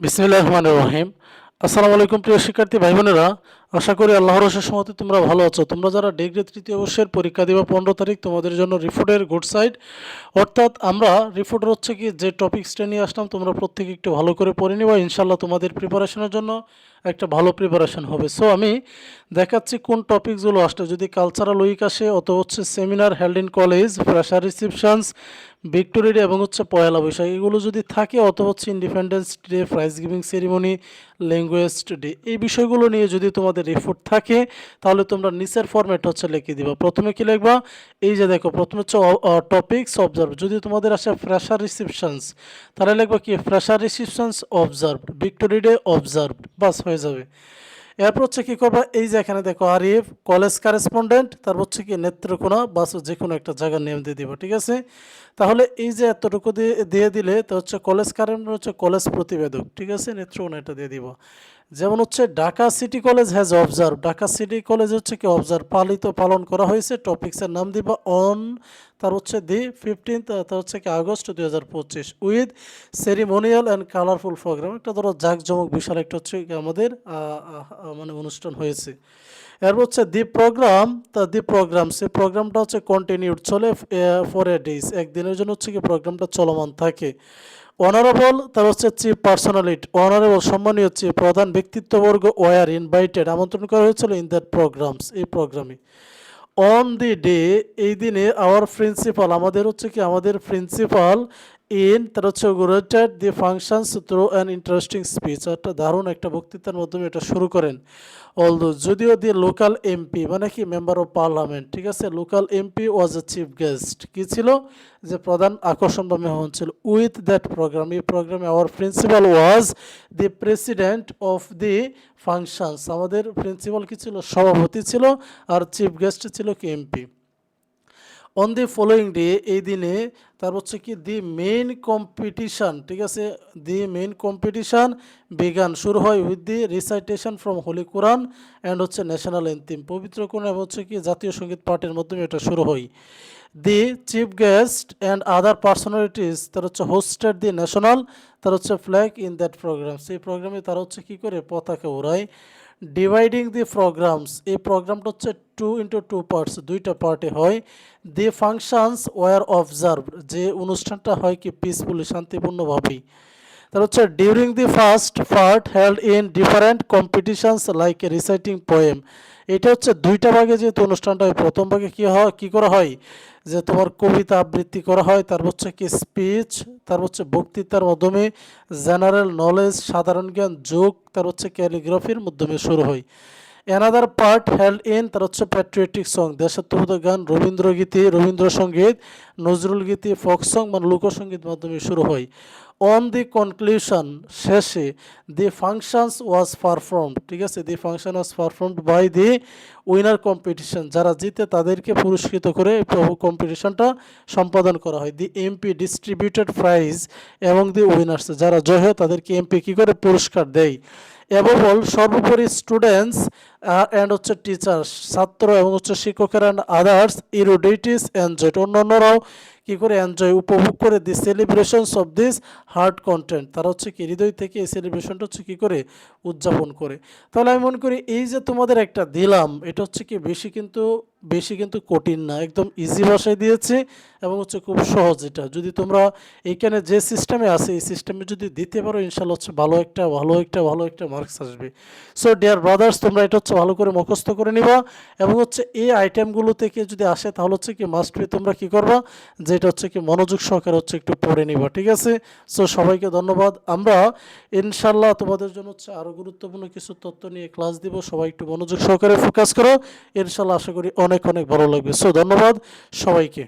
বিসমিল্লাহ রহমান রহিম আসসালামু আলাইকুম প্রিয় শিক্ষার্থী ভাই বোনেরা আশা করি আল্লাহ রসের সমতে তোমরা ভালো আছো। তোমরা যারা ডিগ্রি, তৃতীয় বর্ষের পরীক্ষা দিবা পনেরো তারিখ, তোমাদের জন্য রিফোর্টের গুড সাইড অর্থাৎ আমরা রিফোর্টের হচ্ছে কি, যে টপিক্সটা নিয়ে আসলাম, তোমরা প্রত্যেকে একটু ভালো করে পড়ে নিবা। ইনশাল্লাহ তোমাদের প্রিপারেশনের জন্য একটা ভালো প্রিপারেশন হবে। সো আমি দেখাচ্ছি কোন টপিকসগুলো আসলে যদি কালচারাল উইক আসে অত হচ্ছে seminar held in college fresher receptions Victoria এবং হচ্ছে পয়লা বৈশাখ, এগুলো যদি থাকে অত হচ্ছে independence day prize giving ceremony language day এই বিষয়গুলো নিয়ে যদি তোমাদের রিপোর্ট থাকে, তাহলে তোমরা নিচের ফরম্যাট হচ্ছে লিখে দিবা। প্রথমে কি লিখবা? এই যে দেখো, প্রথমে হচ্ছে টপিকস অবজার্ভ যদি তোমাদের আসে ফ্রেশার রিসিপশনস তাহলে লিখবা কি? Fresher receptions observe Victoria day observe বাস হয়ে যাবে। এরপর হচ্ছে কী করবা? এই যে এখানে দেখো আরিফ, কলেজ কারেসপন্ডেন্ট তারপর হচ্ছে কি নেত্রকোনা, বাস যে কোনো একটা জায়গার নেম দিয়ে দিব, ঠিক আছে? তাহলে এই যে এতটুকু দিয়ে দিয়ে দিলে, তো হচ্ছে কলেজ কারেন্ট হচ্ছে কলেজ প্রতিবেদক, ঠিক আছে? নেত্রকোনা এটা দিয়ে দিব। যেমন হচ্ছে Dhaka city college has observe Dhaka city college হচ্ছে কি অবজার্ভ পালিত পালন করা হয়েছে টপিক্সের নাম দিবা অন তার হচ্ছে দি ফিফটিন্থ তার হচ্ছে কি আগস্ট দুই হাজার পঁচিশ with ceremonial and colourful programme একটা ধরো জাঁকজমক বিশাল একটা হচ্ছে আমাদের মানে অনুষ্ঠান হয়েছে। এরপর হচ্ছে দি প্রোগ্রাম তা দি প্রোগ্রাম সে প্রোগ্রামটা হচ্ছে কন্টিনিউড চলে ফর এ ডেজ একদিনের জন্য হচ্ছে কি প্রোগ্রামটা চলমান থাকে। অনারেবল, তার হচ্ছে চিফ পার্সোনালিটি অনারেবল, সম্মানীয় চিফ প্রধান ব্যক্তিত্ববর্গ ওয়ার ইনভাইটেড আমন্ত্রণ করা হয়েছিল ইন দ্যাট প্রোগ্রামস এই প্রোগ্রামে অন দি ডে এই দিনে আওয়ার প্রিন্সিপাল আমাদের হচ্ছে কি, আমাদের প্রিন্সিপাল ইন, তার হচ্ছে rated the functions through an interesting speech একটা দারুণ একটা বক্তৃতার মাধ্যমে এটা শুরু করেন। অলদো যদিও দি লোকাল এমপি মানে কি মেম্বার অফ পার্লামেন্ট ঠিক আছে local MP was a chief guest কি ছিল? যে প্রধান আকর্ষণ বা মেহমান ছিল। উইথ দ্যাট প্রোগ্রাম এই প্রোগ্রামে our principal was the president of the functions আমাদের প্রিন্সিপাল কি ছিল? সভাপতি ছিল, আর চিফ গেস্ট ছিল কি MP on the following day এই দিনে তার হচ্ছে কি দি মেইন কম্পিটিশান ঠিক আছে? দি মেইন কম্পিটিশান বিগান শুরু হয় with the recitation from holy Quran and হচ্ছে ন্যাশনাল এন্থিম পবিত্র কোরআন হচ্ছে কি, জাতীয় সংগীত পাঠের মাধ্যমে এটা শুরু হয়। The chief guest and other personalities তার হচ্ছে হোস্টেড দি ন্যাশনাল তার হচ্ছে ফ্ল্যাগ ইন দ্যাট প্রোগ্রাম সেই প্রোগ্রামে তারা হচ্ছে কি করে, পতাকা ওড়ায় ডিভাইডিং দি প্রোগ্রামস এই প্রোগ্রামটা হচ্ছে টু ইন্টু টু পার্টস দুইটা পার্টে হয়। দি ফাংশনস ওয়ার অবজার্ভ যে অনুষ্ঠানটা হয় কি পিসফুলি শান্তিপূর্ণভাবেই। তার হচ্ছে during the first part held in different competitions like reciting poem এটা হচ্ছে দুইটা ভাগে যেহেতু অনুষ্ঠানটা হয়, প্রথম ভাগে কী হয়, কী করা হয়? যে তোমার কবিতা আবৃত্তি করা হয় তারপর হচ্ছে কি স্পিচ তারপর হচ্ছে বক্তৃতার মাধ্যমে জেনারেল নলেজ সাধারণ জ্ঞান, যোগ, তার হচ্ছে ক্যালিগ্রাফির মাধ্যমে শুরু হয়। অ্যানাদার পার্ট হেল্ড ইন তার হচ্ছে প্যাট্রিয়টিক সং দেশাত্মবোধক গান, রবীন্দ্রগীতি, রবীন্দ্রসঙ্গীত, নজরুল গীতি ফোক সং মানে লোকসঙ্গীত মাধ্যমে শুরু হয়। অন দি কনক্লুশন শেষে দি ফাংশনস ওয়াজ পারফর্মড ঠিক আছে? The function was performed by the winner competition যারা জিতে তাদেরকে পুরস্কৃত করে কম্পিটিশনটা সম্পাদন করা হয়। দি এমপি ডিস্ট্রিবিউটেড প্রাইজ এবং দি উইনার্স যারা জয় হয় তাদেরকে এমপি কী করে? পুরস্কার দেয়। এবং সর্বোপরি স্টুডেন্টস অ্যান্ড হচ্ছে টিচার্স ছাত্র এবং হচ্ছে শিক্ষকের অ্যান্ড আদার্স ইরোডেটিস এনজয়েড অন্যান্যরাও কী করে এনজয় উপভোগ করে the celebrations of this heart content তারা হচ্ছে কি, হৃদয় থেকে এই সেলিব্রেশনটা হচ্ছে কী করে উদযাপন করে। তাহলে আমি মনে করি এই যে তোমাদের একটা দিলাম, এটা হচ্ছে কি বেশি কিন্তু বেশি কিন্তু কঠিন না, একদম ইজি ভাষায় দিয়েছে এবং হচ্ছে খুব সহজ এটা। যদি তোমরা এইখানে যে সিস্টেমে আছে, এই সিস্টেমে যদি দিতে পারো ইনশাল্লাহ হচ্ছে ভালো একটা ভালো একটা ভালো একটা মার্কস আসবে। সো ডিয়ার ব্রাদার্স তোমরা এটা হচ্ছে ভালো করে মুখস্থ করে নিবা এবং হচ্ছে এই আইটেমগুলো থেকে যদি আসে, তাহলে হচ্ছে কি মাস্ট বি তোমরা কি করবা? যেটা হচ্ছে কি মনোযোগ সহকারে হচ্ছে একটু পড়ে নিবা, ঠিক আছে? সো সবাইকে ধন্যবাদ। আমরা ইনশাল্লাহ তোমাদের জন্য হচ্ছে আরও গুরুত্বপূর্ণ কিছু তথ্য নিয়ে ক্লাস দিব। সবাই একটু মনোযোগ সহকারে ফোকাস করো। ইনশাল্লাহ আশা করি অনেক অনেক ভালো লাগবে। সো ধন্যবাদ সবাইকে।